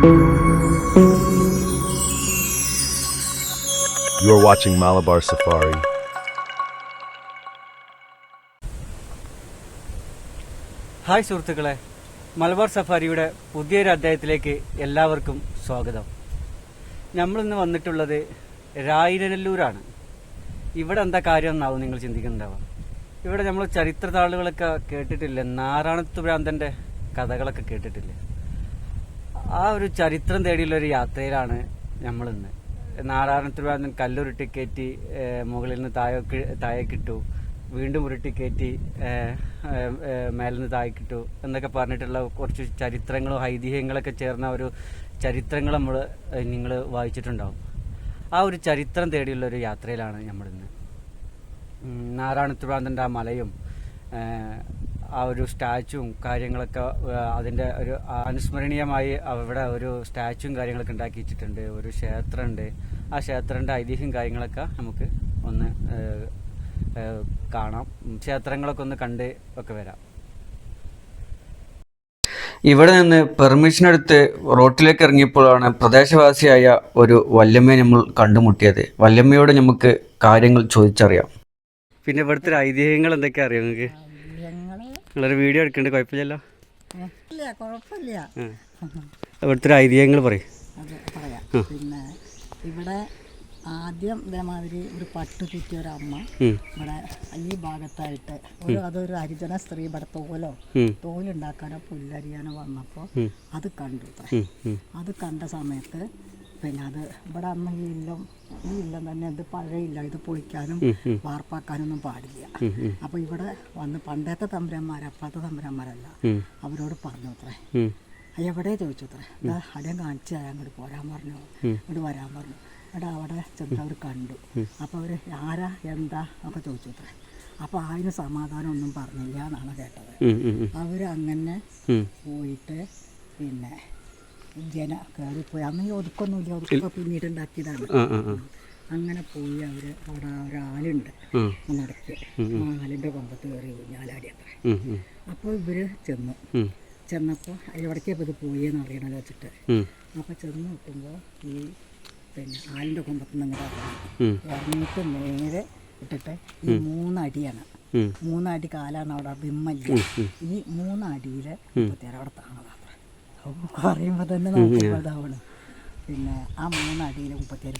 You are watching Malabar Safari. Hi സുഹൃത്തുക്കളെ. മലബാർ സഫാരിയുടെ പുതിയൊരു അധ്യായത്തിലേക്ക് എല്ലാവർക്കും സ്വാഗതം. നമ്മളിന്ന് വന്നിട്ടുള്ളത് രായിരനല്ലൂരാണ്. ഇവിടെ എന്താ കാര്യം എന്നാവും നിങ്ങൾ ചിന്തിക്കുന്നുണ്ടാവാം. ഇവിടെ നമ്മൾ ചരിത്ര താളുകളൊക്കെ കേട്ടിട്ടില്ല? നാരായണത്തു ഭ്രാന്തന്റെ കഥകളൊക്കെ കേട്ടിട്ടില്ലേ? ആ ഒരു ചരിത്രം തേടിയുള്ള ഒരു യാത്രയിലാണ് നമ്മളിന്ന് നാരായണത്തിൽ വന്ന് കല്ലുരുട്ടി കയറ്റി മുകളിൽ നിന്ന് താഴേക്ക് താഴേക്കിട്ടു വീണ്ടും ഉരുട്ടി കയറ്റി മേലിൽ നിന്ന് താഴേക്കിട്ടു എന്നൊക്കെ പറഞ്ഞിട്ടുള്ള കുറച്ച് ചരിത്രങ്ങളും ഐതിഹ്യങ്ങളൊക്കെ ചേർന്ന ഒരു ചരിത്രങ്ങൾ നമ്മൾ നിങ്ങൾ വായിച്ചിട്ടുണ്ടാവും. ആ ഒരു ചരിത്രം തേടിയുള്ള ഒരു യാത്രയിലാണ് നമ്മളിന്ന് നാരായണത്തിൽ നാരായണത്തുഭ്രാന്തന്റെ ആ മലയും ആ ഒരു സ്റ്റാച്ചുവും കാര്യങ്ങളൊക്കെ അതിന്റെ അതിന്റെ ഒരു അനുസ്മരണീയമായി അവിടെ ഒരു സ്റ്റാച്ചുവും കാര്യങ്ങളൊക്കെ ഉണ്ടാക്കി വെച്ചിട്ടുണ്ട് ഒരു ക്ഷേത്രമുണ്ട്. ആ ക്ഷേത്രത്തിന്റെ ഐതിഹ്യം കാര്യങ്ങളൊക്കെ നമുക്ക് ഒന്ന് കാണാം. ക്ഷേത്രങ്ങളൊക്കെ ഒന്ന് കണ്ട് ഒക്കെ വരാം. ഇവിടെ നിന്ന് പെർമിഷൻ എടുത്ത് റോട്ടിലേക്ക് ഇറങ്ങിയപ്പോഴാണ് പ്രദേശവാസിയായ ഒരു വല്യമ്മയെ നമ്മൾ കണ്ടുമുട്ടിയത്. വല്യമ്മയോട് നമുക്ക് കാര്യങ്ങൾ ചോദിച്ചറിയാം. പിന്നെ ഇവിടുത്തെ ഐതിഹ്യങ്ങൾ എന്തൊക്കെയാ അറിയാം നിങ്ങൾക്ക്? നിങ്ങളൊരു വീഡിയോ എടുക്കണ്ടേ കുഴപ്പമില്ലല്ലോ? ഇല്ല കുഴപ്പമില്ല. ഇവിടുത്തെ ഐതിഹ്യങ്ങൾ പറയും. അത് പറയാം. പിന്നെ ഇവിടെ ആദ്യം ഇതേമാതിരി ഒരു പട്ട് ഒരു അമ്മ ഇവിടെ ഈ ഭാഗത്തായിട്ട് ഒരു അതൊരു ഹരിജന സ്ത്രീ ഇവിടെ തോലോ തോലുണ്ടാക്കാനോ പുല്ലരിയാനോ വന്നപ്പോൾ അത് കണ്ടു അത് കണ്ട സമയത്ത് പിന്നെ അത് ഇവിടെ അന്ന് ഈ ഇല്ലം ഈ ഇല്ലം തന്നെ അത് പഴയില്ല ഇത് പൊളിക്കാനും വാർപ്പാക്കാനൊന്നും പാടില്ല. അപ്പോൾ ഇവിടെ വന്ന് പണ്ടത്തെ തമ്പുരന്മാർ അപ്പോഴത്തെ തമ്പുരന്മാരല്ല അവരോട് പറഞ്ഞു അത്രേ എവിടെ ചോദിച്ചു അത്രേ ഇതാ അടയം കാണിച്ചു തരാൻ അങ്ങോട്ട് പോരാൻ പറഞ്ഞു ഇങ്ങോട്ട് വരാൻ പറഞ്ഞു. ഇവിടെ അവിടെ ചെന്ന് അവർ കണ്ടു. അപ്പോൾ അവർ ആരാ എന്താ ഒക്കെ ചോദിച്ചു അത്രേ അപ്പോൾ അതിന് സമാധാനം ഒന്നും പറഞ്ഞില്ല എന്നാണ് കേട്ടത്. അവർ അങ്ങനെ പോയിട്ട് പിന്നെ ജന കയറിപ്പോയി. അന്ന് ഈ ഒതുക്കൊന്നുമില്ല ഒതുക്കൊക്കെ പിന്നീട് ഉണ്ടാക്കിയതാണ് അങ്ങനെ പോയി അവർ അവിടെ ഒരാളുണ്ട്. നടക്കി. ആലിന്റെ കൊമ്പത്ത് കയറി ഊഞ്ഞാലാടി അത്ര. അപ്പോൾ ഇവർ ചെന്നു. ചെന്നപ്പോൾ എവിടേക്കാണ് ഇത് പോയെന്ന് അറിയണത് വെച്ചിട്ട്. അപ്പോൾ ചെന്ന് നോക്കുമ്പോൾ ഈ പിന്നെ ആലിന്റെ കൊമ്പത്ത് നിന്ന് ഇറങ്ങി. ഇറങ്ങിയിട്ട് നേരെ ഇട്ടിട്ട് ഈ മൂന്നടിയാണ്. മൂന്നടി കാലാണ് അവിടെ ബിമ്മല്ല ഈ മൂന്നടിയിൽ മുപ്പത്തിയാറ് അവിടെ താണതാണ്. പറയുമ്പോൾ തന്നെ ഇതാവണ്. പിന്നെ ആ മൂന്നടിയിൽ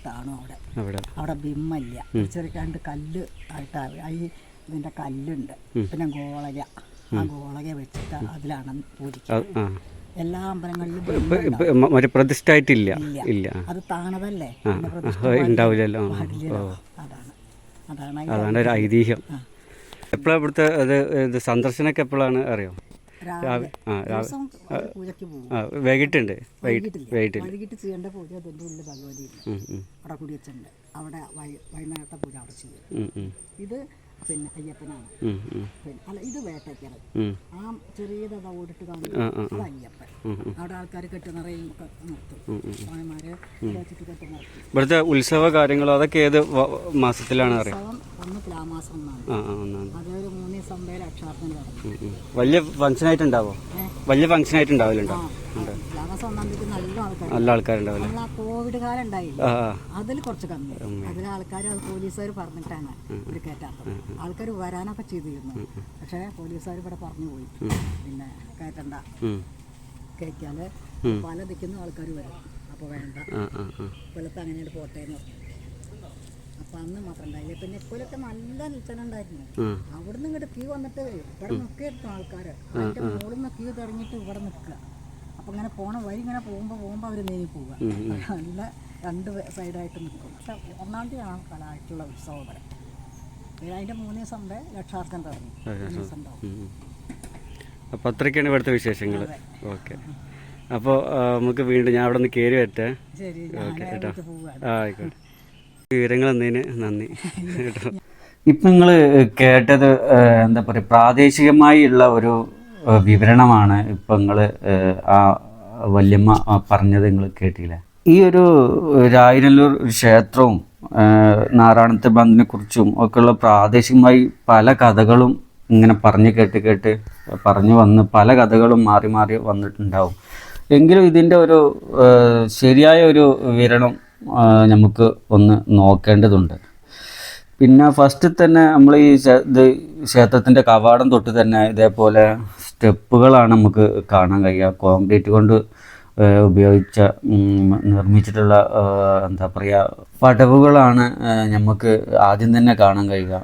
താണു അവിടെ. അവിടെ. ബിമ്മല്ല. ചെറിയ രണ്ട് കല്ല് ആയിട്ട് ഈ ഇതിന്റെ കല്ലുണ്ട്. പിന്നെ ഗോളക. ആ ഗോളക വെച്ചിട്ട് അതിലാണ് പൂജിക്കുന്നത് എല്ലാ അമ്പലങ്ങളിലും. പ്രതിഷ്ഠ ആയിട്ടില്ല ഇല്ല. അത് താണതല്ലേ? ഉണ്ടാവില്ലല്ലോ. അതാണ്. അതാണ് അതാണ് ഒരു ഐതിഹ്യം. എപ്പോഴാണ് ഇവിടുത്തെ ഇത് സന്ദർശനമൊക്കെ എപ്പോഴാണ് അറിയോ? രാവിലെ ആ വൈകിട്ടുണ്ട് വൈകിട്ട് ചെയ്യേണ്ട പൂജ ഭഗവതി അവിടെ വൈകുന്നേരത്തെ പൂജ അവിടെ ചെയ്യും. ഇത് പിന്നെ അയ്യപ്പനാണ്. പിന്നെ അല്ല ഇത് വേട്ടയ്ക്കൽ ആ ചെറിയത് അത് ഓടിട്ട് കാണുന്നത്. അത് അയ്യപ്പൻ. അവിടെ ആൾക്കാർ കെട്ട് നിറയും ഒക്കെ നിർത്തും. സ്വാമിമാര് വെച്ചിട്ട് കെട്ട് നിർത്തും. ഇവിടുത്തെ ഉത്സവ കാര്യങ്ങളോ അതൊക്കെ ഏത് മാസത്തിലാണ് അറിയാം? ഉത്സവം ഒന്ന് തുലാമാസം ഒന്നാണ്. അതൊരു മൂന്ന് ദിവസം അക്ഷാർത്ഥം ഉം. വലിയ ഫംഗ്ഷൻ ആയിട്ടുണ്ടാവോ? വലിയ ഫംഗ്ഷൻ ആയിട്ടുണ്ടാവില്ലുണ്ടോ തീയതി നല്ല ആൾക്കാരുണ്ടാവില്ല കോവിഡ് കാലം ഉണ്ടായില്ല? അതിൽ കുറച്ച് കമ്മി. അതിൽ ആൾക്കാർ അത് പോലീസുകാർ പറഞ്ഞിട്ടാണ് ഒരു കയറ്റാത്തത് ആൾക്കാർ വരാനൊക്കെ ചെയ്തിരുന്നു. പക്ഷേ പോലീസുകാർ ഇവിടെ പറഞ്ഞു പോയി. പിന്നെ കയറ്റണ്ട. കയറ്റിയാൽ പല ദിക്കുന്ന ആൾക്കാർ വരും. അപ്പോൾ വേണ്ട. കൊലത്ത് അങ്ങനെ പോട്ടെ എന്ന് പറഞ്ഞു. അപ്പം അന്ന് മാത്രം ഉണ്ടായില്ല. പിന്നെ ഇപ്പോഴൊക്കെ നല്ല നിൽക്കണുണ്ടായിരുന്നു. അവിടുന്ന് ഇങ്ങോട്ട് ക്യൂ വന്നിട്ട് ഇവിടെ നിൽക്കായിരുന്നു ആൾക്കാര്. അതിന്റെ മുകളിൽ നിന്ന് ക്യൂ തുടങ്ങിയിട്ട് ഇവിടെ നിൽക്കുക അപ്പം ഇങ്ങനെ പോണ വഴി ഇങ്ങനെ പോകുമ്പോൾ പോകുമ്പോൾ അവർ നീങ്ങി പോവുക. നല്ല രണ്ട് സൈഡായിട്ട് നിൽക്കും പക്ഷെ ഒന്നാം തീയതിയാണ് കലായിട്ടുള്ള ഉത്സവം ഇവിടെ. അതിന്റെ മൂന്ന് ദിവസം വരെ ലക്ഷാർത്ഥം തുടങ്ങി മൂന്ന് അപ്പോൾ അത്രയ്ക്കാണ് ഇവിടുത്തെ വിശേഷങ്ങൾ ഓക്കെ. അപ്പോൾ നമുക്ക് വീണ്ടും ഞാൻ അവിടെ നിന്ന് കയറി വരട്ടെ? ശരി ഞാൻ അങ്ങോട്ട് ആ ആയിക്കോട്ടെ. വിവരങ്ങൾ എന്നതിന് നന്ദി. കേട്ടോ. ഇപ്പം നിങ്ങൾ കേട്ടത് എന്താ പറയുക പ്രാദേശികമായുള്ള ഒരു വിവരണമാണ് ഇപ്പം നിങ്ങൾ ആ വല്യമ്മ പറഞ്ഞത് നിങ്ങൾ കേട്ടില്ല? ഈ ഒരു രായനല്ലൂർ ക്ഷേത്രവും നാരായണത്തെ ബന്ധിനെ കുറിച്ചും ഒക്കെയുള്ള പ്രാദേശികമായി പല കഥകളും ഇങ്ങനെ പറഞ്ഞു കേട്ട് കേട്ട് പറഞ്ഞു വന്ന് പല കഥകളും മാറി മാറി വന്നിട്ടുണ്ടാവും. എങ്കിലും ഇതിന്റെ ഒരു ശരിയായ ഒരു വിവരണം നമുക്ക് ഒന്ന് നോക്കേണ്ടതുണ്ട്. പിന്നെ ഫസ്റ്റ് തന്നെ നമ്മൾ ഈ ഇത് ക്ഷേത്രത്തിന്റെ കവാടം തൊട്ട് തന്നെ ഇതേപോലെ സ്റ്റെപ്പുകളാണ് നമുക്ക് കാണാൻ കഴിയുക. കോൺക്രീറ്റ് കൊണ്ട് ഉപയോഗിച്ച നിർമ്മിച്ചിട്ടുള്ള എന്താ പറയുക പടവുകളാണ് നമുക്ക് ആദ്യം തന്നെ കാണാൻ കഴിയുക.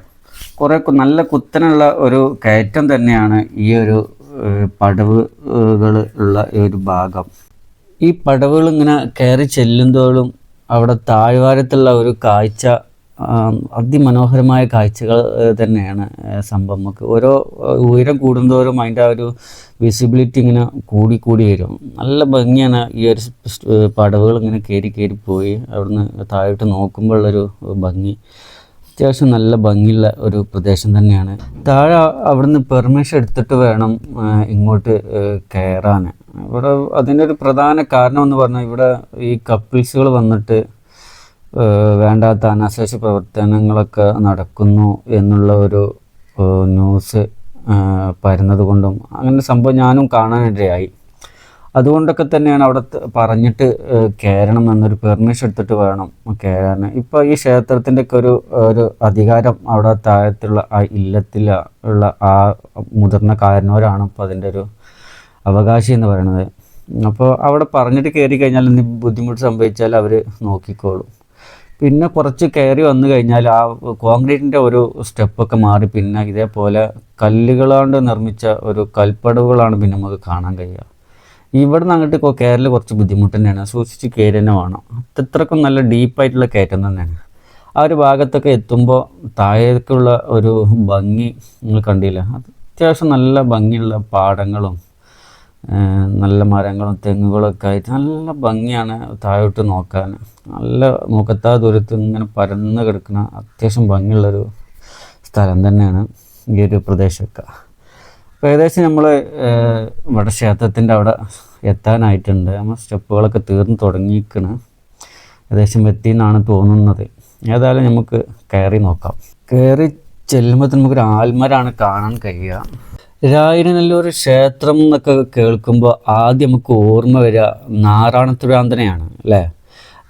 കുറേ നല്ല കുത്തനുള്ള ഒരു കയറ്റം തന്നെയാണ് ഈ ഒരു പടവുകൾ ഉള്ള ഈ ഒരു ഭാഗം. ഈ പടവുകൾ ഇങ്ങനെ കയറി ചെല്ലുന്തോളും അവിടെ താഴ്വാരത്തുള്ള ഒരു കാഴ്ച അതിമനോഹരമായ കാഴ്ചകൾ തന്നെയാണ് സംഭവം. നമുക്ക് ഓരോ ഉയരം കൂടുന്തോറും അതിന്റെ ആ ഒരു വിസിബിലിറ്റി ഇങ്ങനെ കൂടി കൂടി വരും. നല്ല ഭംഗിയാണ് ഈ ഒരു പടവുകൾ ഇങ്ങനെ കയറി കയറി പോയി അവിടുന്ന് താഴോട്ട് നോക്കുമ്പോഴുള്ളൊരു ഭംഗി. അത്യാവശ്യം നല്ല ഭംഗിയുള്ള ഒരു പ്രദേശം തന്നെയാണ്. താഴെ അവിടുന്ന് പെർമിഷൻ എടുത്തിട്ട് വേണം ഇങ്ങോട്ട് കയറാൻ. ഇവിടെ അതിന്റെ ഒരു പ്രധാന കാരണം എന്ന് പറഞ്ഞാൽ ഇവിടെ ഈ കപ്പിൾസുകൾ വന്നിട്ട് വേണ്ടാത്ത അനാശേഷ പ്രവർത്തനങ്ങളൊക്കെ നടക്കുന്നു എന്നുള്ള ഒരു ന്യൂസ് പരുന്നത് കൊണ്ടും അങ്ങനെ സംഭവം ഞാനും കാണാനിടയായി. അതുകൊണ്ടൊക്കെ തന്നെയാണ് അവിടെ പറഞ്ഞിട്ട് കയറണം എന്നൊരു പെർമിഷൻ എടുത്തിട്ട് വേണം കയറാൻ ഇപ്പോൾ ഈ ക്ഷേത്രത്തിന്റെ ഒക്കെ ഒരു ഒരു അധികാരം അവിടെ താഴത്തുള്ള ആ ഇല്ലത്തിൽ ഉള്ള ആ മുതിർന്ന കാരണവരാണ് ഇപ്പോൾ അതിന്റെ ഒരു അവകാശി എന്ന് പറയുന്നത്. അപ്പോൾ അവിടെ പറഞ്ഞിട്ട് കയറി കഴിഞ്ഞാൽ എന്തെങ്കിലും ബുദ്ധിമുട്ട് സംഭവിച്ചാൽ അവർ നോക്കിക്കോളും. പിന്നെ കുറച്ച് കയറി വന്നു കഴിഞ്ഞാൽ ആ കോൺക്രീറ്റിന്റെ ഒരു സ്റ്റെപ്പൊക്കെ മാറി. പിന്നെ ഇതേപോലെ കല്ലുകളാണ്ട് നിർമ്മിച്ച ഒരു കൽപ്പടവുകളാണ് പിന്നെ നമുക്ക് കാണാൻ കഴിയുക. ഇവിടെ നിന്ന് അങ്ങോട്ട് കയറൽ കുറച്ച് ബുദ്ധിമുട്ട് തന്നെയാണ്. സൂക്ഷിച്ച് കയറി തന്നെ വേണം. അത്രക്കും നല്ല ഡീപ്പായിട്ടുള്ള കയറ്റം തന്നെയാണ്. ആ ഒരു ഭാഗത്തൊക്കെ എത്തുമ്പോൾ താഴേക്കുള്ള ഒരു ഭംഗി നിങ്ങൾ കണ്ടില്ല? അത്യാവശ്യം നല്ല ഭംഗിയുള്ള പാടങ്ങളും നല്ല മരങ്ങളും തെങ്ങുകളും ഒക്കെ ആയിട്ട് നല്ല ഭംഗിയാണ് താഴോട്ട് നോക്കാൻ. നല്ല നോക്കത്താ ദൂരത്ത് ഇങ്ങനെ പരന്ന് കിടക്കുന്ന അത്യാവശ്യം ഭംഗിയുള്ളൊരു സ്ഥലം തന്നെയാണ് ഈ ഒരു പ്രദേശമൊക്കെ. അപ്പോൾ ഏകദേശം നമ്മൾ ഇവിടെ ക്ഷേത്രത്തിന്റെ അവിടെ എത്താനായിട്ടുണ്ട്. നമ്മൾ സ്റ്റെപ്പുകളൊക്കെ തീർന്ന് തുടങ്ങിയിരിക്കണ്. ഏകദേശം എത്തി എന്നാണ് തോന്നുന്നത്. ഏതായാലും നമുക്ക് കയറി നോക്കാം. കയറി ചെല്ലുമ്പോൾ നമുക്കൊരു ആൽമരാണ് കാണാൻ കഴിയുക. രായിരനല്ലൂർ ക്ഷേത്രം എന്നൊക്കെ കേൾക്കുമ്പോൾ ആദ്യം നമുക്ക് ഓർമ്മ വരിക നാരായണത്തുഭ്രാന്തനെയാണ് അല്ലേ?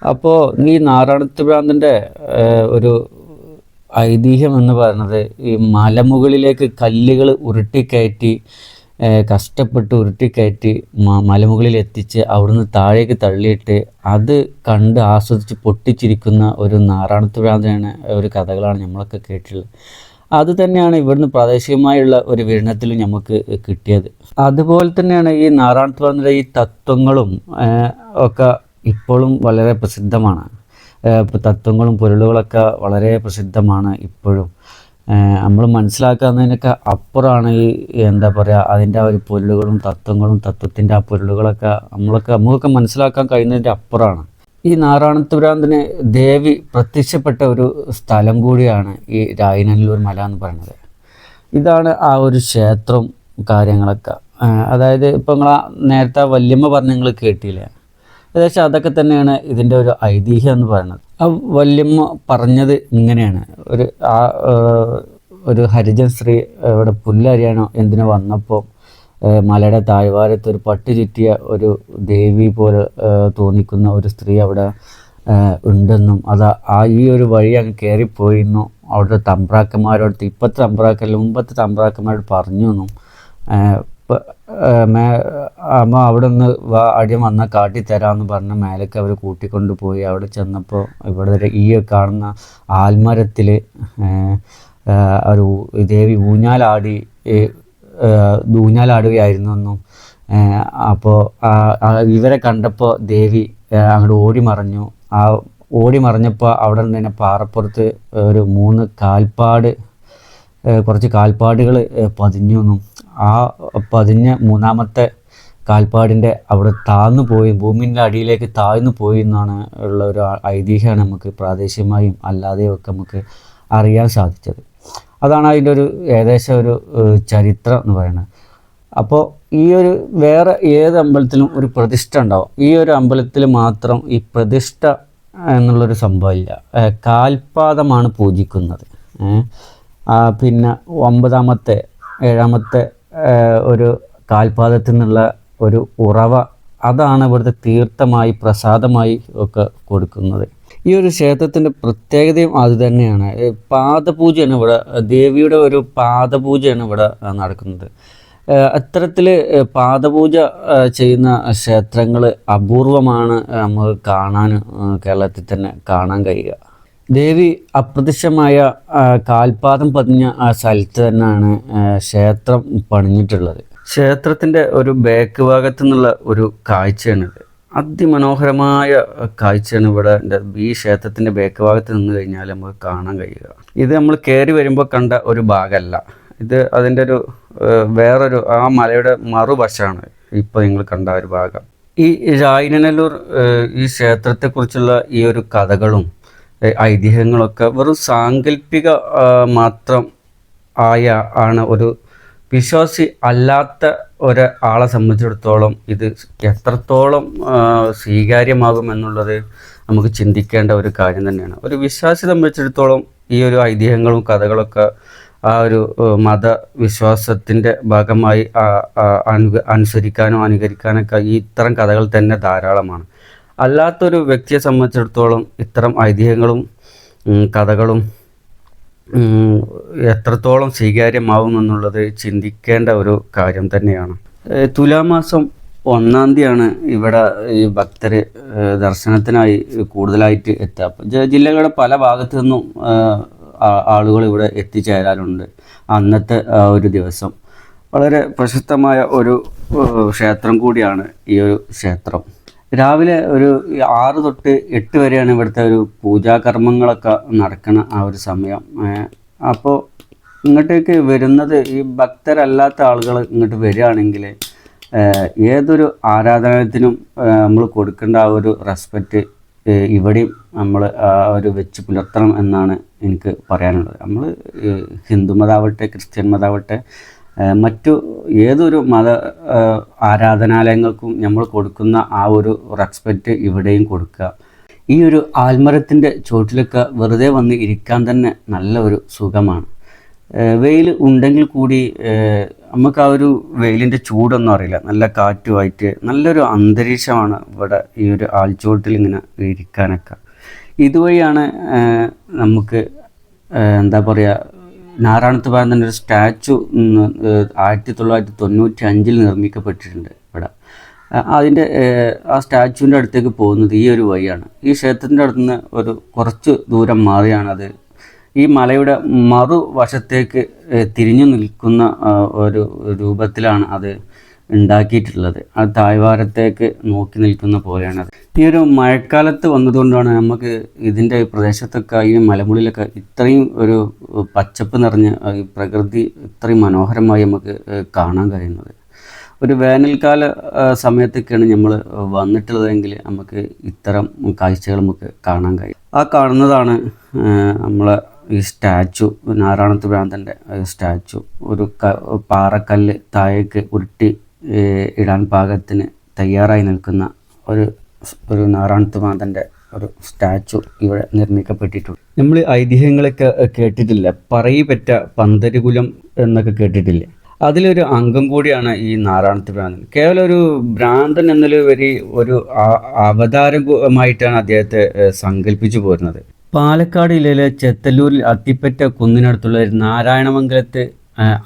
അപ്പോൾ ഈ നാരായണത്തുഭ്രാന്തന്റെ ഒരു ഐതിഹ്യം എന്ന് പറയുന്നത് ഈ മലമുകളിലേക്ക് കല്ലുകൾ ഉരുട്ടിക്കയറ്റി കഷ്ടപ്പെട്ട് ഉരുട്ടിക്കയറ്റി മലമുകളിൽ എത്തിച്ച് അവിടുന്ന് താഴേക്ക് തള്ളിയിട്ട് അത് കണ്ട് ആസ്വദിച്ച് പൊട്ടിച്ചിരിക്കുന്ന ഒരു നാരായണത്തുഭ്രാന്തനാണ് ഒരു കഥകളാണ് നമ്മളൊക്കെ കേട്ടിട്ടുള്ളത്. അത് തന്നെയാണ് ഇവിടുന്ന് പ്രാദേശികമായുള്ള ഒരു വിവരണത്തിലും നമുക്ക് കിട്ടിയത്. അതുപോലെ തന്നെയാണ് ഈ നാറാണത്തുരാന്തന്റെ ഈ തത്വങ്ങളും ഒക്കെ ഇപ്പോഴും വളരെ പ്രസിദ്ധമാണ്. തത്വങ്ങളും പൊരുളുകളൊക്കെ വളരെ പ്രസിദ്ധമാണ് ഇപ്പോഴും. നമ്മൾ മനസ്സിലാക്കുന്നതിനൊക്കെ അപ്പുറമാണ് ഈ എന്താ പറയുക അതിന്റെ ആ ഒരു പൊരുളുകളും തത്വങ്ങളും തത്വത്തിന്റെ ആ പൊരുളുകളൊക്കെ നമ്മളൊക്കെ നമുക്കൊക്കെ മനസ്സിലാക്കാൻ കഴിയുന്നതിന്റെ അപ്പുറമാണ് ഈ നാരായണത്തുരാന്തിന് ദേവി പ്രത്യക്ഷപ്പെട്ട ഒരു സ്ഥലം കൂടിയാണ് ഈ രായനല്ലൂർ മല എന്ന് പറയുന്നത്. ഇതാണ് ആ ഒരു ക്ഷേത്രം കാര്യങ്ങളൊക്കെ. അതായത് ഇപ്പോൾ നിങ്ങൾ നേരത്തെ വല്യമ്മ പറഞ്ഞ നിങ്ങൾ കേട്ടില്ല? ഏകദേശം അതൊക്കെ തന്നെയാണ് ഇതിന്റെ ഒരു ഐതിഹ്യം എന്ന് പറയുന്നത്. ആ വല്യമ്മ പറഞ്ഞത് ഇങ്ങനെയാണ്. ഒരു ആ ഒരു ഹരിജൻ സ്ത്രീ ഇവിടെ പുല്ലരിയാനോ എന്തിനോ വന്നപ്പോൾ മലയുടെ താഴ്വാരത്ത് ഒരു പട്ട് ചുറ്റിയ ഒരു ദേവി പോലെ തോന്നിക്കുന്ന ഒരു സ്ത്രീ അവിടെ ഉണ്ടെന്നും അത് ആ ഈ ഒരു വഴി അങ്ങ് കയറിപ്പോയിന്നു അവിടുത്തെ തമ്പ്രാക്കന്മാരോട് ഇപ്പോഴത്തെ തമ്പ്രാക്കല്ല മുമ്പത്തെ തമ്പ്രാക്കന്മാരോട് പറഞ്ഞു എന്നും മേ അമ്മ അവിടെ നിന്ന് ആദ്യം വന്നാൽ കാട്ടിത്തരാമെന്ന് പറഞ്ഞ് മേലേക്ക് അവർ കൂട്ടിക്കൊണ്ട് പോയി. അവിടെ ചെന്നപ്പോൾ ഇവിടെ ഈ കാണുന്ന ആൽമരത്തിൽ ഒരു ദേവി ഊഞ്ഞാലാടി ഏഹ്, ഏഹ്, ഊഞ്ഞാലാടുകയായിരുന്നു എന്നും അപ്പോൾ ഇവരെ കണ്ടപ്പോൾ ദേവി അങ്ങോട്ട് ഓടി മറഞ്ഞു. ആ ഓടി മറിഞ്ഞപ്പോൾ അവിടെ നിന്ന് പാറപ്പുറത്ത് ഒരു മൂന്ന് കാൽപ്പാട് കുറച്ച് കാൽപ്പാടുകൾ പതിഞ്ഞു എന്നും ആ പതിഞ്ഞ മൂന്നാമത്തെ കാൽപ്പാടിന്റെ അവിടെ താഴ്ന്നു പോയി ഭൂമിന്റെ അടിയിലേക്ക് താഴ്ന്നു പോയി എന്നാണ് ഉള്ള ഒരു ഐതിഹ്യമാണ് നമുക്ക് പ്രാദേശികമായും അല്ലാതെയും ഒക്കെ നമുക്ക് അറിയാൻ സാധിച്ചത്. അതാണ് അതിന്റെ ഒരു ഏകദേശം ഒരു ചരിത്രം എന്ന് പറയുന്നത്. അപ്പോൾ ഈ ഒരു വേറെ ഏത് അമ്പലത്തിലും ഒരു പ്രതിഷ്ഠ ഉണ്ടാവും. ഈ ഒരു അമ്പലത്തിൽ മാത്രം ഈ പ്രതിഷ്ഠ എന്നുള്ളൊരു സംഭവമില്ല കാൽപാദമാണ് പൂജിക്കുന്നത്. പിന്നെ ഒമ്പതാമത്തെ ഏഴാമത്തെ ഒരു കാൽപാദത്തിൽ നിന്നുള്ള ഒരു ഉറവ അതാണ് ഇവിടുത്തെ തീർത്ഥമായി പ്രസാദമായി ഒക്കെ കൊടുക്കുന്നത്. ഈ ഒരു ക്ഷേത്രത്തിന്റെ പ്രത്യേകതയും അത് തന്നെയാണ്. പാദപൂജയാണ് ഇവിടെ ദേവിയുടെ ഒരു പാദപൂജയാണ് ഇവിടെ നടക്കുന്നത്. അത്തരത്തിൽ പാദപൂജ ചെയ്യുന്ന ക്ഷേത്രങ്ങൾ അപൂർവമാണ് നമുക്ക് കാണാൻ കേരളത്തിൽ തന്നെ കാണാൻ കഴിയുക. ദേവി അപ്രത്യക്ഷമായ കാൽപാദം പതിഞ്ഞ ആ സ്ഥലത്ത് തന്നെയാണ് ക്ഷേത്രം പണിഞ്ഞിട്ടുള്ളത്. ക്ഷേത്രത്തിന്റെ ഒരു ബാക്ക് ഭാഗത്തു നിന്നുള്ള ഒരു കാഴ്ചയാണിത്. അതിമനോഹരമായ കാഴ്ചയാണ് ഇവിടെ. ഈ ക്ഷേത്രത്തിന്റെ ബേക്ക് ഭാഗത്ത് നിന്ന് കഴിഞ്ഞാൽ നമുക്ക് കാണാൻ കഴിയുക ഇത് നമ്മൾ കയറി വരുമ്പോൾ കണ്ട ഒരു ഭാഗമല്ല ഇത് അതിന്റെ ഒരു വേറൊരു ആ മലയുടെ മറുവശമാണ് ഇപ്പോൾ നിങ്ങൾ കണ്ട ഒരു ഭാഗം ഈ രായനല്ലൂർ ഈ ക്ഷേത്രത്തെക്കുറിച്ചുള്ള ഈ ഒരു കഥകളും ഐതിഹ്യങ്ങളൊക്കെ വെറും സാങ്കല്പിക മാത്രം ആയ ആണ് ഒരു വിശ്വാസി അല്ലാത്ത ഒരാളെ സംബന്ധിച്ചിടത്തോളം ഇത് എത്രത്തോളം സ്വീകാര്യമാകും എന്നുള്ളത് നമുക്ക് ചിന്തിക്കേണ്ട ഒരു കാര്യം തന്നെയാണ്. ഒരു വിശ്വാസി സംബന്ധിച്ചിടത്തോളം ഈ ഒരു ഐതിഹ്യങ്ങളും കഥകളൊക്കെ ആ ഒരു മതവിശ്വാസത്തിന്റെ ഭാഗമായി അനുസരിക്കാനോ അനുകരിക്കാനൊക്കെ ഈ ഇത്തരം കഥകൾ തന്നെ ധാരാളമാണ്. അല്ലാത്തൊരു വ്യക്തിയെ സംബന്ധിച്ചിടത്തോളം ഇത്തരം ഐതിഹ്യങ്ങളും കഥകളും എത്രത്തോളം സ്വീകാര്യമാവുമെന്നുള്ളത് ചിന്തിക്കേണ്ട ഒരു കാര്യം തന്നെയാണ്. തുലാമാസം ഒന്നാം തീയതിയാണ് ഇവിടെ ഈ ഭക്തർ ദർശനത്തിനായി കൂടുതലായിട്ട് എത്തുക. അപ്പം ജില്ലകളുടെ പല ഭാഗത്തു നിന്നും ആളുകൾ ഇവിടെ എത്തിച്ചേരാറുണ്ട്. അന്നത്തെ ഒരു ദിവസം. വളരെ പ്രശസ്തമായ ഒരു ക്ഷേത്രം കൂടിയാണ് ഈ ഒരു ക്ഷേത്രം. രാവിലെ ഒരു ആറ് തൊട്ട് എട്ട് വരെയാണ് ഇവിടുത്തെ ഒരു പൂജാകർമ്മങ്ങളൊക്കെ നടക്കുന്ന ആ ഒരു സമയം. അപ്പോൾ ഇങ്ങോട്ടേക്ക് വരുന്നത് ഈ ഭക്തരല്ലാത്ത ആളുകൾ ഇങ്ങോട്ട് വരികയാണെങ്കിൽ ഏതൊരു ആരാധനത്തിനും നമ്മൾ കൊടുക്കേണ്ട ആ ഒരു റെസ്പെക്റ്റ് ഇവിടെയും നമ്മൾ ആ ഒരു വെച്ച് പുലർത്തണം എന്നാണ് എനിക്ക് പറയാനുള്ളത്. നമ്മൾ ഹിന്ദു മതാവട്ടെ ക്രിസ്ത്യൻ മതമാവട്ടെ ഏഹ് മറ്റു ഏതൊരു മത ആരാധനാലയങ്ങൾക്കും നമ്മൾ കൊടുക്കുന്ന ആ ഒരു റെസ്പെക്റ്റ് ഇവിടെയും കൊടുക്കുക. ഈ ഒരു ആൽമരത്തിന്റെ ചോട്ടിലൊക്കെ വെറുതെ വന്ന് ഇരിക്കാൻ തന്നെ നല്ല ഒരു സുഖമാണ്. വെയിൽ ഉണ്ടെങ്കിൽ കൂടി നമുക്ക് ആ ഒരു വെയിലിന്റെ ചൂടൊന്നും അറിയില്ല. നല്ല കാറ്റുമായിട്ട് നല്ലൊരു അന്തരീക്ഷമാണ് ഇവിടെ ഈ ഒരു ആൽച്ചോട്ടിൽ ഇങ്ങനെ ഇരിക്കാനൊക്കെ. ഇതുവഴിയാണ് നമുക്ക് എന്താ പറയുക നാരായണത്ത് തന്നെ ഒരു സ്റ്റാച്ചു ആയിരത്തി തൊള്ളായിരത്തി തൊണ്ണൂറ്റി അഞ്ചിൽ നിർമ്മിക്കപ്പെട്ടിട്ടുണ്ട് ഇവിടെ. അതിന്റെ ആ സ്റ്റാച്ചുവിന്റെ അടുത്തേക്ക് പോകുന്നത് ഈ ഒരു വഴിയാണ്. ഈ ക്ഷേത്രത്തിന്റെ അടുത്ത് നിന്ന് ഒരു കുറച്ച് ദൂരം മാറിയാണത് ഈ മലയുടെ മറുവശത്തേക്ക് തിരിഞ്ഞു നിൽക്കുന്ന ഒരു രൂപത്തിലാണ് അത്. ഉണ്ടാക്കിയിട്ടുള്ളത്. ആ താഴ്വാരത്തേക്ക് നോക്കി നിൽക്കുന്ന പോലെയാണ് ഈ ഒരു മഴക്കാലത്ത് വന്നതുകൊണ്ടാണ് നമുക്ക് ഇതിന്റെ പ്രദേശത്തൊക്കെ ഈ മലമുകളിലൊക്കെ ഇത്രയും ഒരു പച്ചപ്പ് നിറഞ്ഞ പ്രകൃതി ഇത്രയും മനോഹരമായി നമുക്ക് കാണാൻ കഴിയുന്നത്. ഒരു വേനൽക്കാല സമയത്തൊക്കെയാണ് നമ്മൾ വന്നിട്ടുള്ളതെങ്കിൽ നമുക്ക് ഇത്തരം കാഴ്ചകൾ നമുക്ക് കാണാൻ കഴിയും. ആ കാണുന്നതാണ് നമ്മളെ ഈ സ്റ്റാച്ചു നാരായണത്ത് ഭ്രാന്തന്റെ സ്റ്റാച്ചു. ഒരു പാറക്കല്ല് താഴേക്ക് ഉരുട്ടി ഇടാൻ പാകത്തിന് തയ്യാറായി നിൽക്കുന്ന ഒരു ഒരു നാറാണത്തുമാതന്റെ ഒരു സ്റ്റാച്ചു ഇവിടെ നിർമ്മിക്കപ്പെട്ടിട്ടുണ്ട്. നമ്മൾ ഐതിഹ്യങ്ങളൊക്കെ കേട്ടിട്ടില്ല. പറയിപ്പറ്റ പന്തരുകുലം എന്നൊക്കെ കേട്ടിട്ടില്ലേ? അതിലൊരു അംഗം കൂടിയാണ് ഈ നാരായണത്ത് ഭ്രാന്തൻ കേവലം ഒരു ഭ്രാന്തൻ എന്നതിലുപരി ഒരു അവതാരമായിട്ടാണ് അദ്ദേഹത്തെ സങ്കല്പിച്ചു പോരുന്നത്. പാലക്കാട് ജില്ലയിലെ ചെത്തല്ലൂരിൽ അത്തിപ്പറ്റ കുന്നിനടുത്തുള്ള നാരായണമംഗലത്ത്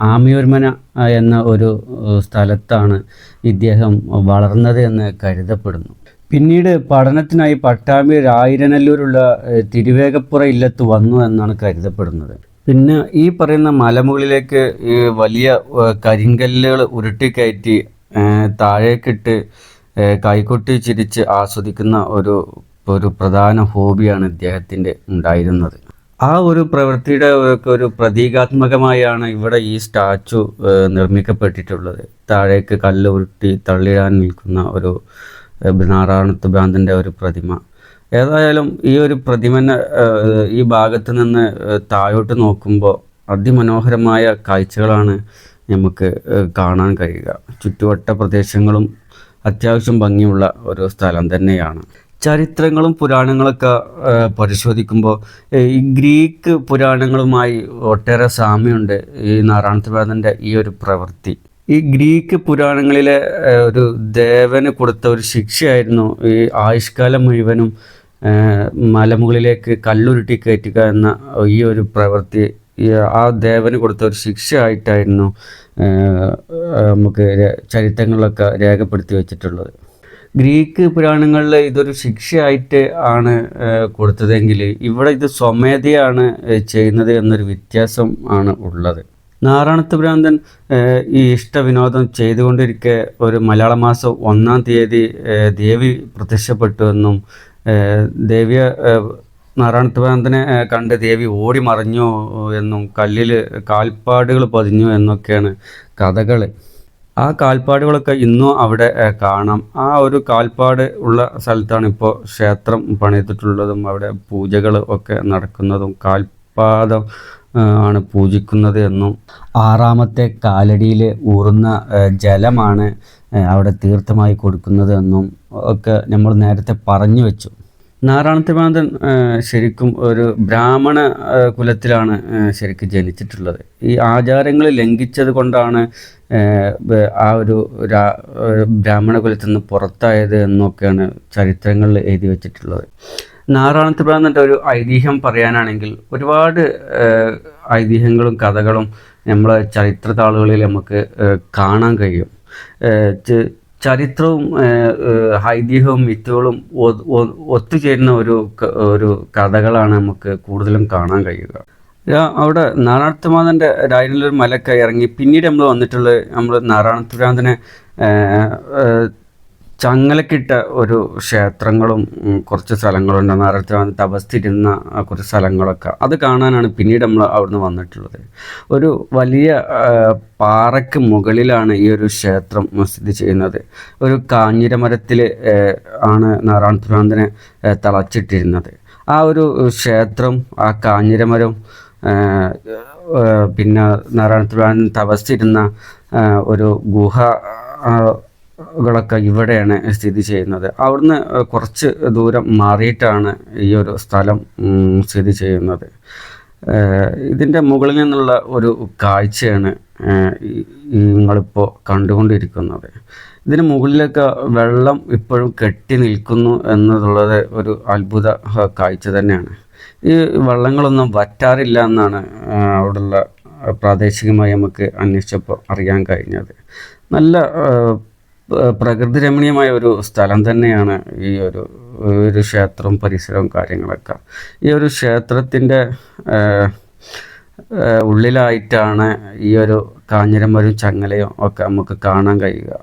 ആമിയൂർമന എന്ന ഒരു സ്ഥലത്താണ് ഇദ്ദേഹം വളർന്നത് എന്ന് കരുതപ്പെടുന്നു. പിന്നീട് പഠനത്തിനായി പട്ടാമ്പി രായിരനല്ലൂരുള്ള ഏഹ്, തിരുവേഗപ്പുറ ഇല്ലത്ത് വന്നു എന്നാണ് കരുതപ്പെടുന്നത്. പിന്നെ ഈ പറയുന്ന മലമുകളിലേക്ക് വലിയ കരിങ്കല്ലുകൾ ഉരുട്ടിക്കയറ്റി താഴേക്കിട്ട് കൈകൊട്ടി ചിരിച്ച് ആസ്വദിക്കുന്ന ഒരു ഒരു പ്രധാന ഹോബിയാണ് ഇദ്ദേഹത്തിന്റെ ഉണ്ടായിരുന്നത്. ആ ഒരു പ്രവൃത്തിയുടെ ഒരു പ്രതീകാത്മകമായാണ് ഇവിടെ ഈ സ്റ്റാച്ചു നിർമ്മിക്കപ്പെട്ടിട്ടുള്ളത്. താഴേക്ക് കല്ല് ഉരുട്ടി തള്ളിയിടാൻ നിൽക്കുന്ന ഒരു നാറാണത്ത് ഭാന്തിന്റെ ഒരു പ്രതിമ. ഏതായാലും ഈ ഒരു പ്രതിമനെ ഈ ഭാഗത്ത് നിന്ന് താഴോട്ട് നോക്കുമ്പോൾ അതിമനോഹരമായ കാഴ്ചകളാണ് നമുക്ക് കാണാൻ കഴിയുക. ചുറ്റുവട്ട പ്രദേശങ്ങളും അത്യാവശ്യം ഭംഗിയുള്ള ഒരു സ്ഥലം തന്നെയാണ്. ചരിത്രങ്ങളും പുരാണങ്ങളൊക്കെ പരിശോധിക്കുമ്പോൾ ഈ ഗ്രീക്ക് പുരാണങ്ങളുമായി ഒട്ടേറെ സാമ്യമുണ്ട് ഈ നാരായണത്തിവാദന്റെ ഈ ഒരു പ്രവൃത്തി. ഈ ഗ്രീക്ക് പുരാണങ്ങളിലെ ഒരു ദേവന് കൊടുത്ത ഒരു ശിക്ഷയായിരുന്നു ഈ ആയുഷ്കാലം മുഴുവനും മലമുകളിലേക്ക് കല്ലുരുട്ടി കയറ്റുക എന്ന ഈ ഒരു പ്രവൃത്തി. ആ ദേവന് കൊടുത്ത ഒരു ശിക്ഷയായിട്ടായിരുന്നു നമുക്ക് ചരിത്രങ്ങളിലൊക്കെ രേഖപ്പെടുത്തി വെച്ചിട്ടുള്ളത്. ഗ്രീക്ക് പുരാണങ്ങളിൽ ഇതൊരു ശിക്ഷയായിട്ട് ആണ് കൊടുത്തതെങ്കിൽ ഇവിടെ ഇത് സ്വമേധയാണ് ചെയ്യുന്നത് എന്നൊരു വ്യത്യാസം ആണ് ഉള്ളത്. നാരായണത്ത് ഭ്രാന്തൻ ഏഹ്, ഈ ഇഷ്ടവിനോദം ചെയ്തുകൊണ്ടിരിക്കെ ഒരു മലയാള മാസം ഒന്നാം തീയതി ദേവി പ്രത്യക്ഷപ്പെട്ടു എന്നും ഏഹ്, ദേവിയെ നാരായണത്ത് ഭ്രാന്തനെ കണ്ട് ദേവി ഓടി മറിഞ്ഞു എന്നും കല്ലിൽ കാൽപ്പാടുകൾ പതിഞ്ഞു എന്നൊക്കെയാണ് കഥകൾ ആ കാൽപ്പാടുകളൊക്കെ ഇന്നും അവിടെ കാണാം. ആ ഒരു കാൽപ്പാട് ഉള്ള സ്ഥലത്താണ് ഇപ്പോൾ ക്ഷേത്രം പണിതിട്ടുള്ളതും അവിടെ പൂജകൾ ഒക്കെ നടക്കുന്നതും കാൽപാദം ആണ് പൂജിക്കുന്നത് എന്നും. ആറാമത്തെ കാലടിയിൽ ഊറുന്ന ജലമാണ് അവിടെ തീർത്ഥമായി കൊടുക്കുന്നത് എന്നും ഒക്കെ നമ്മൾ നേരത്തെ പറഞ്ഞു വെച്ചു. നാരായണത്തിമാന്തൻ ശരിക്കും ഒരു ബ്രാഹ്മണ കുലത്തിലാണ് ശരിക്കും ജനിച്ചിട്ടുള്ളത്. ഈ ആചാരങ്ങൾ ലംഘിച്ചത് കൊണ്ടാണ് ആ ഒരു ബ്രാഹ്മണ കുലത്തിൽ നിന്ന് പുറത്തായത് എന്നൊക്കെയാണ് ചരിത്രങ്ങളിൽ എഴുതി വെച്ചിട്ടുള്ളത്. നാരായണത്ത് മാന്തന്റെ ഒരു ഐതിഹ്യം പറയാനാണെങ്കിൽ ഒരുപാട് ഐതിഹ്യങ്ങളും കഥകളും നമ്മളെ ചരിത്ര താളുകളിൽ നമുക്ക് കാണാൻ കഴിയും. ചരിത്രവും ഐതിഹ്യവും മിത്തുകളും ഒത്തുചേരുന്ന ഒരു ഒരു കഥകളാണ് നമുക്ക് കൂടുതലും കാണാൻ കഴിയുക. അവിടെ നാരായണത്തുമാതന്റെ രായനല്ലൂർ മലക്കെ ഇറങ്ങി പിന്നീട് നമ്മൾ വന്നിട്ടുള്ള നമ്മൾ നാരായണത്തുരാന്തനെ ചങ്ങലക്കിട്ട ഒരു ക്ഷേത്രങ്ങളും കുറച്ച് സ്ഥലങ്ങളുണ്ട്. നേരത്തെ തപസ്ഥിരുന്ന തപസ്തിരുന്ന കുറച്ച് സ്ഥലങ്ങളൊക്കെ. അത് കാണാനാണ് പിന്നീട് നമ്മൾ അവിടുന്ന് വന്നിട്ടുള്ളത്. ഒരു വലിയ പാറയ്ക്ക് മുകളിലാണ് ഈ ഒരു ക്ഷേത്രം സ്ഥിതി ചെയ്യുന്നത്. ഒരു കാഞ്ഞിരമരത്തിൽ ആണ് നാരായണ നാരായണത്തുരാന്തനെ തളച്ചിട്ടിരുന്നത്. ആ ഒരു ക്ഷേത്രം ആ കാഞ്ഞിരമരം പിന്നെ നാരായണ നാരായണത്തുരാൻ തപസ്സിരുന്ന ഒരു ഗുഹ കളൊക്കെ ഇവിടെയാണ് സ്ഥിതി ചെയ്യുന്നത്. അവിടുന്ന് കുറച്ച് ദൂരം മാറിയിട്ടാണ് ഈ ഒരു സ്ഥലം സ്ഥിതി ചെയ്യുന്നത്. ഇതിന്റെ മുകളിൽ നിന്നുള്ള ഒരു കാഴ്ചയാണ് നിങ്ങളിപ്പോൾ കണ്ടുകൊണ്ടിരിക്കുന്നത്. ഇതിന് മുകളിലൊക്കെ വെള്ളം ഇപ്പോഴും കെട്ടി നിൽക്കുന്നു എന്നുള്ളത് ഒരു അത്ഭുത കാഴ്ച തന്നെയാണ്. ഈ വെള്ളങ്ങളൊന്നും വറ്റാറില്ല എന്നാണ് അവിടെയുള്ള പ്രാദേശികമായി നമുക്ക് അന്വേഷിച്ചപ്പോൾ അറിയാൻ കഴിഞ്ഞത്. നല്ല പ്രകൃതി രമണീയമായ ഒരു സ്ഥലം തന്നെയാണ് ഈ ഒരു ഒരു ക്ഷേത്രവും പരിസരവും കാര്യങ്ങളൊക്കെ. ഈ ഒരു ക്ഷേത്രത്തിന്റെ ഉള്ളിലായിട്ടാണ് ഈ ഒരു കാഞ്ഞിരമരും ചങ്ങലയും ഒക്കെ നമുക്ക് കാണാൻ കഴിയുക.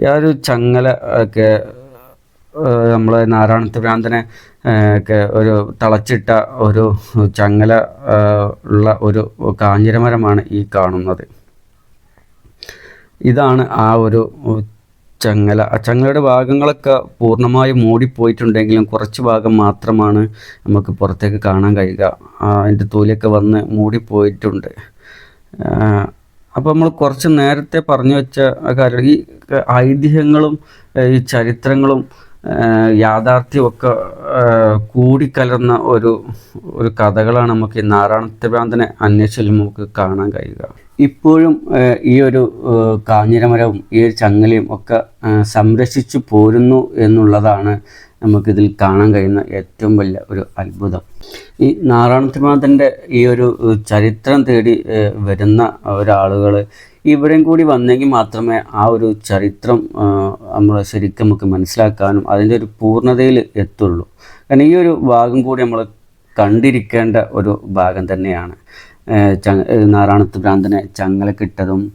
ഈ ഒരു ചങ്ങല ഒക്കെ നമ്മൾ നാരായണത്ത് ഭ്രാന്തനെ ഒക്കെ ഒരു തളച്ചിട്ട ഒരു ചങ്ങല ഉള്ള ഒരു കാഞ്ഞിരമരമാണ് ഈ കാണുന്നത്. ഇതാണ് ആ ഒരു ചങ്ങല. ആ ചങ്ങലയുടെ ഭാഗങ്ങളൊക്കെ പൂർണമായും മൂടിപ്പോയിട്ടുണ്ടെങ്കിലും കുറച്ച് ഭാഗം മാത്രമാണ് നമുക്ക് പുറത്തേക്ക് കാണാൻ കഴിയുക. അതിന്റെ തൊലിയൊക്കെ വന്ന് മൂടിപ്പോയിട്ടുണ്ട്. അപ്പോൾ നമ്മൾ കുറച്ച് നേരത്തെ പറഞ്ഞു വെച്ച കാര്യം. ഈ ഐതിഹ്യങ്ങളും ഈ ചരിത്രങ്ങളും യാഥാർത്ഥ്യമൊക്കെ കൂടിക്കലർന്ന ഒരു ഒരു കഥകളാണ് നമുക്ക് ഈ നാരായണത്തെ ഭ്രാന്തനെ അന്വേഷിച്ചാൽ നമുക്ക് കാണാൻ കഴിയുക. ഇപ്പോഴും ഈ ഒരു കാഞ്ഞിരമരവും ഈ ഒരു ചങ്ങലയും ഒക്കെ സംരക്ഷിച്ചു പോരുന്നു എന്നുള്ളതാണ് നമുക്കിതിൽ കാണാൻ കഴിയുന്ന ഏറ്റവും വലിയ ഒരു അത്ഭുതം. ഈ നാരായണ നാരായണത്തിനാഥന്റെ ഈ ഒരു ചരിത്രം തേടി വരുന്ന ഒരാളുകൾ ഇവിടെയും കൂടി വന്നെങ്കിൽ മാത്രമേ ആ ഒരു ചരിത്രം നമ്മൾ ശരിക്കും നമുക്ക് മനസ്സിലാക്കാനും അതിന്റെ ഒരു പൂർണതയിൽ എത്തുള്ളൂ. കാരണം ഈ ഒരു ഭാഗം കൂടി നമ്മൾ കണ്ടിരിക്കേണ്ട ഒരു ഭാഗം തന്നെയാണ്. നാരായണത്ത് ഭ്രാന്തനെ ചങ്ങലക്കിട്ടതും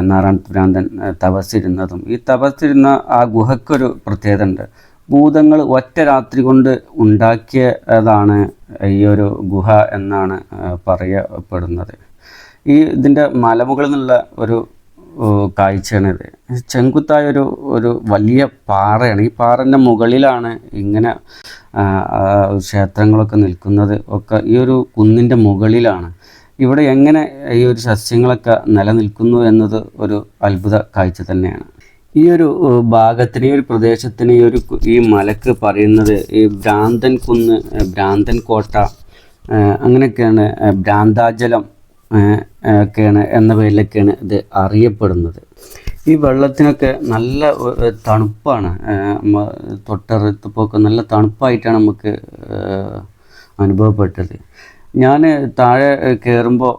നാരായണത്ത് ഭ്രാന്തൻ തപസ്സിരുന്നതും. ഈ തപസ്സിരുന്ന ആ ഗുഹയ്ക്കൊരു പ്രത്യേകത ഉണ്ട്. ഭൂതങ്ങൾ ഒറ്റ രാത്രി കൊണ്ട് ഉണ്ടാക്കിയതാണ് ഈ ഒരു ഗുഹ എന്നാണ് പറയപ്പെടുന്നത്. ഈ ഇതിന്റെ മലമുകളിൽ നിന്നുള്ള ഒരു കാഴ്ചയാണ് കാഴ്ചയാണിത് ചെങ്കുത്തായ ഒരു ഒരു വലിയ പാറയാണ്. ഈ പാറന്റെ മുകളിലാണ് ഇങ്ങനെ ക്ഷേത്രങ്ങളൊക്കെ നിൽക്കുന്നത്. ഒക്കെ ഈ ഒരു കുന്നിന്റെ മുകളിലാണ്. ഇവിടെ എങ്ങനെ ഈ ഒരു സസ്യങ്ങളൊക്കെ നിലനിൽക്കുന്നു എന്നത് ഒരു അത്ഭുത കാഴ്ച തന്നെയാണ്. ഈ ഒരു ഭാഗത്തിന് ഈ ഒരു പ്രദേശത്തിന് ഈ ഒരു ഈ മലക്ക് പറയുന്നത് ഈ ഭ്രാന്തൻ കുന്ന് ഭ്രാന്തൻ കോട്ട അങ്ങനെയൊക്കെയാണ് ഭ്രാന്താജലം ഒക്കെയാണ് എന്ന പേരിലൊക്കെയാണ് ഇത് അറിയപ്പെടുന്നത്. ഈ വെള്ളത്തിനൊക്കെ നല്ല തണുപ്പാണ്. തൊട്ടറുത്തപ്പോൾ ഒക്കെ നല്ല തണുപ്പായിട്ടാണ് നമുക്ക് അനുഭവപ്പെട്ടത്. ഞാൻ താഴെ കയറുമ്പോൾ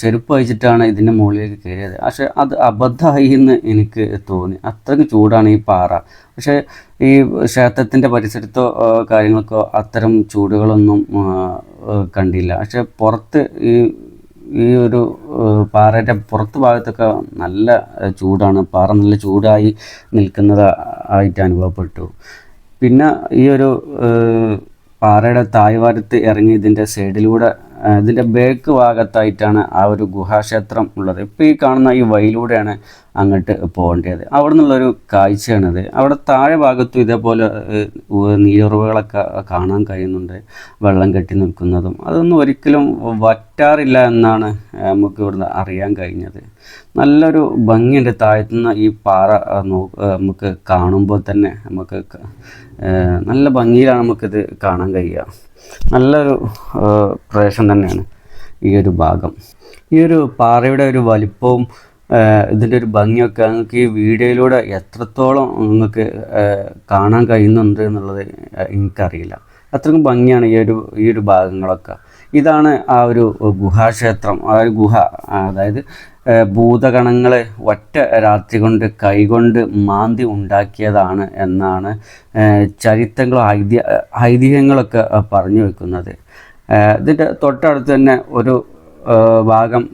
ചെരുപ്പ് അയച്ചിട്ടാണ് ഇതിന്റെ മുകളിലേക്ക് കയറിയത് പക്ഷെ അത് അബദ്ധമായി എന്ന് എനിക്ക് തോന്നി. അത്രയ്ക്ക് ചൂടാണ് ഈ പാറ. പക്ഷേ ഈ ക്ഷേത്രത്തിന്റെ പരിസരത്തോ കാര്യങ്ങൾക്കോ അത്തരം ചൂടുകളൊന്നും കണ്ടില്ല. പക്ഷെ പുറത്ത് ഈ ഈ ഒരു പാറയുടെ പുറത്ത് ഭാഗത്തൊക്കെ നല്ല ചൂടാണ്. പാറ നല്ല ചൂടായി നിൽക്കുന്നത് ആയിട്ട് അനുഭവപ്പെട്ടു. പിന്നെ ഈ ഒരു പാറയുടെ തായ്വാരത്ത് ഇറങ്ങി ഇതിന്റെ സൈഡിലൂടെ ഇതിന്റെ ബേക്ക് ഭാഗത്തായിട്ടാണ് ആ ഒരു ഗുഹാക്ഷേത്രം ഉള്ളത്. ഇപ്പോൾ ഈ കാണുന്ന ഈ വഴിയിലൂടെയാണ് അങ്ങോട്ട് പോകേണ്ടത്. അവിടെ നിന്നുള്ളൊരു കാഴ്ചയാണിത്. അവിടെ താഴെ ഭാഗത്തും ഇതേപോലെ നീരുറവുകളൊക്കെ കാണാൻ കഴിയുന്നുണ്ട്. വെള്ളം കെട്ടി നിൽക്കുന്നതും. അതൊന്നും ഒരിക്കലും വറ്റാറില്ല എന്നാണ് നമുക്ക് ഇവിടുന്ന് അറിയാൻ കഴിഞ്ഞത്. നല്ലൊരു ഭംഗിയുണ്ട് താഴ്ത്തുന്ന ഈ പാറ നമുക്ക് കാണുമ്പോൾ തന്നെ നമുക്ക് നല്ല ഭംഗിയിലാണ് നമുക്കിത് കാണാൻ കഴിയുക. നല്ലൊരു പ്രദേശം തന്നെയാണ് ഈ ഒരു ഭാഗം. ഈ ഒരു പാറയുടെ ഒരു വലിപ്പവും ഇതിന്റെ ഒരു ഭംഗിയൊക്കെ നിങ്ങൾക്ക് ഈ വീഡിയോയിലൂടെ എത്രത്തോളം നിങ്ങൾക്ക് കാണാൻ കഴിയുന്നുണ്ട് എന്നുള്ളത് എനിക്കറിയില്ല. അത്രയ്ക്കും ഭംഗിയാണ് ഈ ഒരു ഈ ഒരു ഭാഗങ്ങളൊക്കെ. ഇതാണ് ആ ഒരു ഗുഹാക്ഷേത്രം ആ ഒരു ഗുഹ. അതായത് ഭൂതഗണങ്ങളെ ഒറ്റ രാത്രി കൊണ്ട് കൈകൊണ്ട് മാന്തി ഉണ്ടാക്കിയതാണ് എന്നാണ് ചരിത്രങ്ങളും ഐതിഹ്യ ഐതിഹ്യങ്ങളൊക്കെ പറഞ്ഞു വെക്കുന്നത്. ഇതിന്റെ തൊട്ടടുത്ത് തന്നെ ഒരു ഭാഗം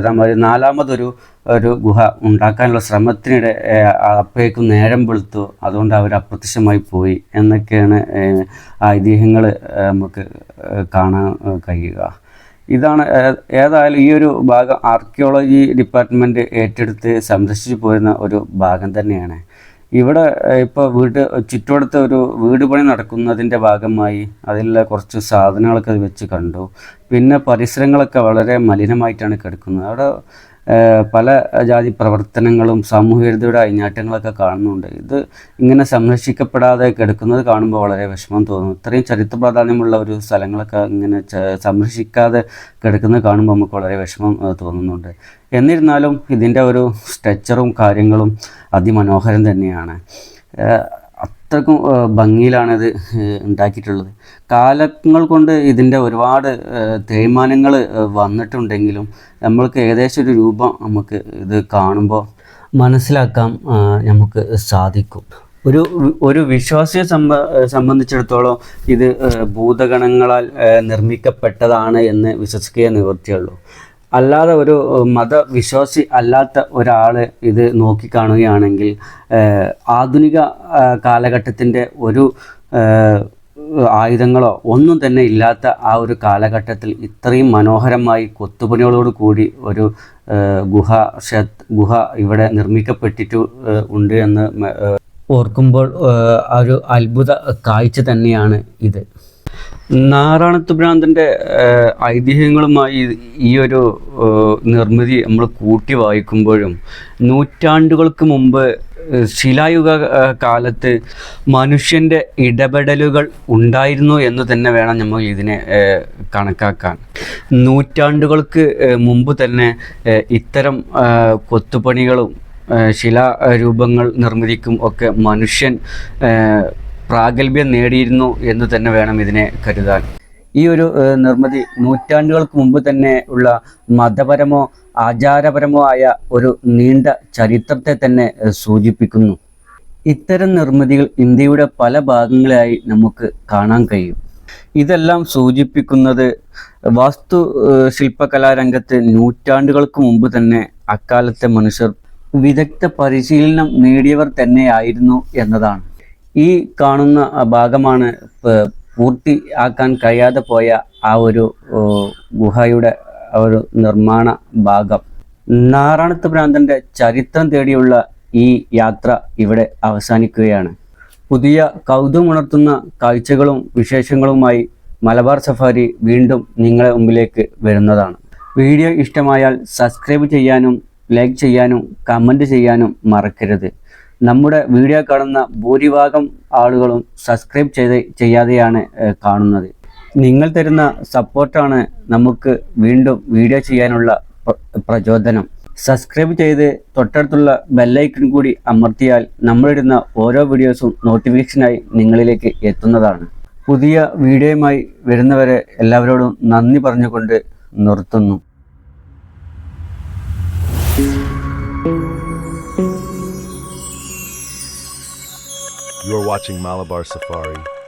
നമ്മൾ നാലാമതൊരു ഒരു ഗുഹ ഉണ്ടാക്കാനുള്ള ശ്രമത്തിനിടെ അപ്പോഴേക്കും നേരം വെളുത്തു. അതുകൊണ്ട് അവർ അപ്രത്യക്ഷമായി പോയി. എന്നൊക്കെയാണ് ഐതിഹ്യങ്ങൾ നമുക്ക് കാണാൻ കഴിയുക. ഇതാണ് ഏതായാലും ഈ ഒരു ഭാഗം ആർക്കിയോളജി ഡിപ്പാർട്ട്മെന്റ് ഏറ്റെടുത്ത് സംരക്ഷിച്ചു പോരുന്ന ഒരു ഭാഗം തന്നെയാണ്. ഇവിടെ ഇപ്പോൾ വീട് ചുറ്റുവടത്ത് ഒരു വീട് പണി നടക്കുന്നതിന്റെ ഭാഗമായി അതിലുള്ള കുറച്ച് സാധനങ്ങളൊക്കെ വെച്ച് കണ്ടു. പിന്നെ പരിസരങ്ങളൊക്കെ വളരെ മലിനമായിട്ടാണ് കിടക്കുന്നത്. അവിടെ പല ജാതി പ്രവർത്തനങ്ങളും സാമൂഹികതയുടെ അഴിഞ്ഞാട്ടങ്ങളൊക്കെ കാണുന്നുണ്ട്. ഇത് ഇങ്ങനെ സംരക്ഷിക്കപ്പെടാതെ കിടക്കുന്നത് കാണുമ്പോൾ വളരെ വിഷമം തോന്നുന്നു ഇത്രയും ചരിത്ര പ്രാധാന്യമുള്ള ഒരു സ്ഥലങ്ങളൊക്കെ ഇങ്ങനെ സംരക്ഷിക്കാതെ കിടക്കുന്നത് കാണുമ്പോൾ നമുക്ക് വളരെ വിഷമം തോന്നുന്നുണ്ട്. എന്നിരുന്നാലും ഇതിന്റെ ഒരു സ്ട്രക്ചറും കാര്യങ്ങളും അതിമനോഹരം തന്നെയാണ്. അത്രക്കും ഭംഗിയിലാണിത് ഉണ്ടാക്കിയിട്ടുള്ളത്. കാലങ്ങൾ കൊണ്ട് ഇതിന്റെ ഒരുപാട് തേയ്മാനങ്ങൾ വന്നിട്ടുണ്ടെങ്കിലും നമ്മൾക്ക് ഏകദേശം ഒരു രൂപം നമുക്ക് ഇത് കാണുമ്പോൾ മനസ്സിലാക്കാൻ നമുക്ക് സാധിക്കും. ഒരു ഒരു വിശ്വാസിയെ സംബ സംബന്ധിച്ചിടത്തോളം ഇത് ഭൂതഗണങ്ങളാൽ നിർമ്മിക്കപ്പെട്ടതാണ് എന്ന് വിശ്വസിക്കുക നിവൃത്തിയുള്ളൂ. അല്ലാതെ ഒരു മതവിശ്വാസി അല്ലാത്ത ഒരാൾ ഇത് നോക്കിക്കാണുകയാണെങ്കിൽ ആധുനിക കാലഘട്ടത്തിന്റെ ഒരു ആയുധങ്ങളോ ഒന്നും തന്നെ ഇല്ലാത്ത ആ ഒരു കാലഘട്ടത്തിൽ ഇത്രയും മനോഹരമായി കൊത്തുപണികളോട് കൂടി ഒരു ഗുഹ ക്ഷേത്ര ഗുഹ ഇവിടെ നിർമ്മിക്കപ്പെട്ടിട്ട് ഉണ്ട് എന്ന് ഓർക്കുമ്പോൾ ഒരു അത്ഭുത കാഴ്ച തന്നെയാണ് ഇത്. നാറാണത്ത് ഭ്രാന്തന്റെ ഐതിഹ്യങ്ങളുമായി ഈ ഒരു നിർമ്മിതി നമ്മൾ കൂട്ടി വായിക്കുമ്പോഴും നൂറ്റാണ്ടുകൾക്ക് മുമ്പ് ശിലായുഗ കാലത്ത് മനുഷ്യന്റെ ഇടപെടലുകൾ ഉണ്ടായിരുന്നു എന്ന് തന്നെ വേണം നമ്മൾ ഇതിനെ കണക്കാക്കാൻ. നൂറ്റാണ്ടുകൾക്ക് മുമ്പ് തന്നെ ഇത്തരം കൊത്തുപണികളും ശിലാരൂപങ്ങൾ നിർമ്മിതിക്കും ഒക്കെ മനുഷ്യൻ പ്രാഗൽഭ്യം നേടിയിരുന്നു എന്ന് തന്നെ വേണം ഇതിനെ കരുതാൻ. ഈ ഒരു നിർമ്മിതി നൂറ്റാണ്ടുകൾക്ക് മുമ്പ് തന്നെ ഉള്ള മതപരമോ ആചാരപരമോ ആയ ഒരു നീണ്ട ചരിത്രത്തെ തന്നെ സൂചിപ്പിക്കുന്നു. ഇത്തരം നിർമ്മിതികൾ ഇന്ത്യയുടെ പല ഭാഗങ്ങളിലായി നമുക്ക് കാണാൻ കഴിയും. ഇതെല്ലാം സൂചിപ്പിക്കുന്നത് വാസ്തു ശില്പകലാരംഗത്ത് നൂറ്റാണ്ടുകൾക്ക് മുമ്പ് തന്നെ അക്കാലത്തെ മനുഷ്യർ വിദഗ്ധ പരിശീലനം നേടിയവർ തന്നെയായിരുന്നു എന്നതാണ്. ഈ കാണുന്ന ഭാഗമാണ് പൂർത്തി പൂർത്തിയാക്കാൻ കഴിയാതെ പോയ ആ ഒരു ഗുഹയുടെ ഒരു നിർമ്മാണ ഭാഗം. നാറാണത്ത് ഭ്രാന്തന്റെ ചരിത്രം തേടിയുള്ള ഈ യാത്ര ഇവിടെ അവസാനിക്കുകയാണ്. പുതിയ കൗതുകമുണർത്തുന്ന കാഴ്ചകളും വിശേഷങ്ങളുമായി മലബാർ സഫാരി വീണ്ടും നിങ്ങളെ മുമ്പിലേക്ക് വരുന്നതാണ്. വീഡിയോ ഇഷ്ടമായാൽ സബ്സ്ക്രൈബ് ചെയ്യാനും ലൈക്ക് ചെയ്യാനും കമന്റ് ചെയ്യാനും മറക്കരുത്. നമ്മുടെ വീഡിയോ കാണുന്ന ഭൂരിഭാഗം ആളുകളും സബ്സ്ക്രൈബ് ചെയ്ത് ചെയ്യാതെയാണ് കാണുന്നത്. നിങ്ങൾ തരുന്ന സപ്പോർട്ടാണ് നമുക്ക് വീണ്ടും വീഡിയോ ചെയ്യാനുള്ള പ്രചോദനം. സബ്സ്ക്രൈബ് ചെയ്ത് തൊട്ടടുത്തുള്ള ബെല്ലൈക്കൺ കൂടി അമർത്തിയാൽ നമ്മളിടുന്ന ഓരോ വീഡിയോസും നോട്ടിഫിക്കേഷനായി നിങ്ങളിലേക്ക് എത്തുന്നതാണ്. പുതിയ വീഡിയോയുമായി വരുന്നവരെ എല്ലാവരോടും നന്ദി പറഞ്ഞുകൊണ്ട് നിർത്തുന്നു. You are watching Malabar Safari.